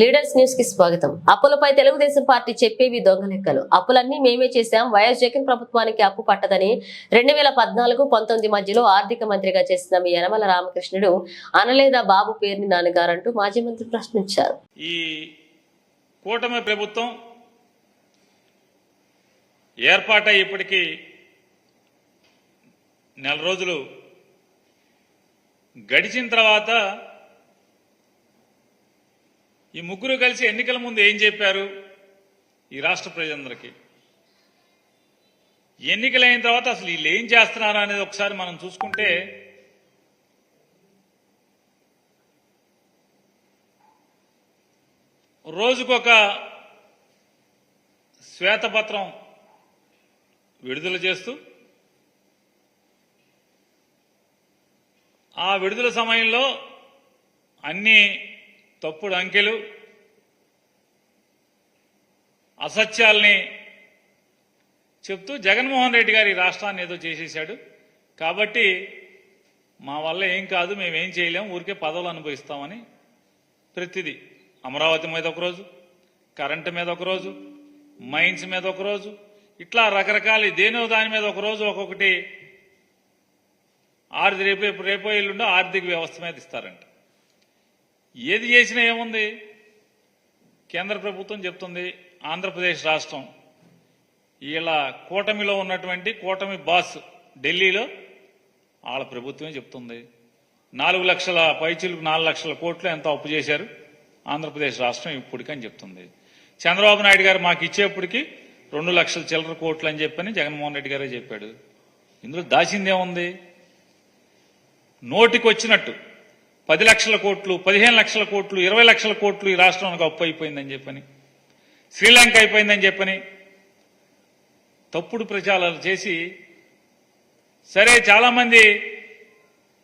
Leaders న్యూస్కి స్వాగతం. అప్పులపై తెలుగుదేశం పార్టీ చెప్పేవి దొంగ లెక్కలు. అప్పులన్నీ మేమే చేశాం. వైఎస్ జగన్ ప్రభుత్వానికి అప్పు పట్టదని రెండు వేల పద్నాలుగు పంతొమ్మిది మధ్యలో ఆర్థిక మంత్రిగా చేసిన మీ యనమల రామకృష్ణుడు అనలేదా బాబు పేరుని నాన్నగారంటూ మాజీ మంత్రి ప్రశ్నించారు. ఈ కూటమి ప్రభుత్వం ఏర్పాటై ఇప్పటికీ నెల రోజులు గడిచిన తర్వాత ఈ ముగ్గురు కలిసి ఎన్నికల ముందు ఏం చెప్పారు? ఈ రాష్ట్ర ప్రజలందరికీ. ఎన్నికలైన తర్వాత అసలు వీళ్ళు ఏం చేస్తున్నారు అనేది ఒకసారి మనం చూసుకుంటే రోజుకొక శ్వేతపత్రం విడుదల చేస్తూ ఆ విడుదల సమయంలో అన్ని తప్పుడు అంకెలు అసత్యాల్ని చెప్తూ జగన్మోహన్ రెడ్డి గారు ఈ రాష్ట్రాన్ని ఏదో చేసేశాడు. కాబట్టి మా వల్ల ఏం కాదు మేమేం చేయలేం ఊరికే పదవులు అనుభవిస్తామని ప్రతిదీ. అమరావతి మీద ఒకరోజు కరెంటు మీద ఒకరోజు మైన్స్ మీద ఒకరోజు ఇట్లా రకరకాల దేనో దాని మీద ఒకరోజు ఒక్కొక్కటి ఆర్థిక రేపు రేపో ఎల్లుండో ఆర్థిక వ్యవస్థ మీద ఇస్తారంట. ఏది చేసినా ఏముంది? కేంద్ర ప్రభుత్వం చెప్తుంది ఆంధ్రప్రదేశ్ రాష్ట్రం. ఇలా కూటమిలో ఉన్నటువంటి కూటమి బాస్ ఢిల్లీలో వాళ్ళ ప్రభుత్వమే చెప్తుంది. నాలుగు లక్షల పైచీలకు నాలుగు లక్షల కోట్లు ఎంత అప్పు చేశారు ఆంధ్రప్రదేశ్ రాష్ట్రం ఇప్పటికని చెప్తుంది. చంద్రబాబు నాయుడు గారు మాకు ఇచ్చేప్పటికి రెండు లక్షల చిల్లర కోట్లు అని చెప్పని జగన్మోహన్ రెడ్డి గారే చెప్పాడు. ఇందులో దాచిందేముంది నోటికి వచ్చినట్టు పది లక్షల కోట్లు పదిహేను లక్షల కోట్లు ఇరవై లక్షల కోట్లు ఈ రాష్ట్రానికి అప్పు అయిపోయిందని చెప్పని శ్రీలంక అయిపోయిందని చెప్పని తప్పుడు ప్రచారాలు చేసి సరే చాలామంది